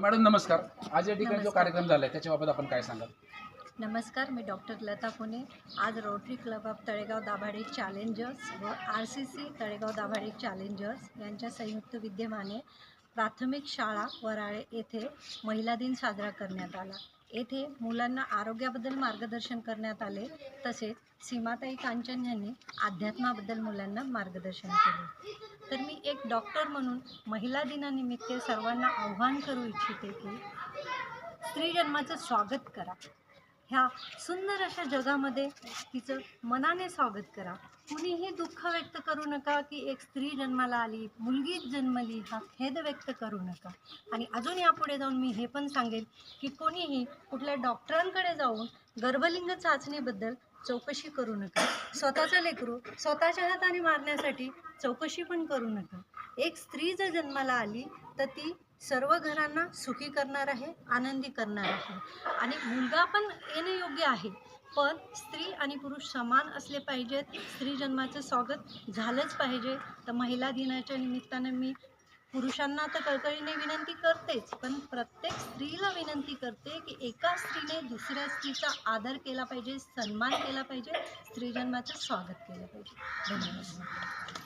Madam नमस्कार. आज या ठिकाणी जो कार्यक्रम झाला आहे त्याच्याबाबत आपण काय सांगाल? नमस्कार मी डॉक्टर लता पुणे. आज Rotary Club of Talegaon Dabhade Challengers व R C C Talegaon Dabhade Challengers यांच्या संयुक्त विद्यमाने प्राथमिक शाळा वराळे येथे महिला दिन साजरा करण्यात आला. येथे मुलांना आरोग्याबद्दल मार्गदर्शन करण्यात आले तसेच सीमाताई कांचन यांनी अध्यात्माबद्दल मुलांना मार्गदर्शन केले. तर मी एक डॉक्टर म्हणून महिला दिनानिमित्त सर्वांना आव्हान करू इच्छिते की स्त्री जन्माचं स्वागत करा. ह्या सुंदर अशा जगामध्ये तिचं मनाने स्वागत करा. कुणीही दुःख व्यक्त करू नका की एक स्त्री जन्माला आली मुलगीच जन्मली हा खेद व्यक्त करू नका. आणि अजून यापुढे जाऊन मी हे पण सांगेन की कोणीही कुठल्या डॉक्टरांकडे जाऊन गर्भलिंग चाचणीबद्दल चौकशी करू नका. स्वतःचं लेकरू स्वतःच्या हाताने मारण्यासाठी चौकशी पण करू नका. एक स्त्री जर जन्माला आली तर ती सर्व घरांना सुखी करणार आहे आनंदी करणार आहे. आणि मुलगा पण येणं योग्य आहे पण स्त्री आणि पुरुष समान असले पाहिजेत. स्त्री जन्माचं स्वागत झालंच पाहिजे. तर महिला दिनाच्या निमित्तानं मी पुरुषांना तर कळकळीने विनंती करतेच पण प्रत्येक स्त्रीला विनंती करते की एका स्त्रीने दुसऱ्या स्त्रीचा आदर केला पाहिजे सन्मान केला पाहिजे स्त्री जन्माचं स्वागत केलं पाहिजे. धन्यवाद.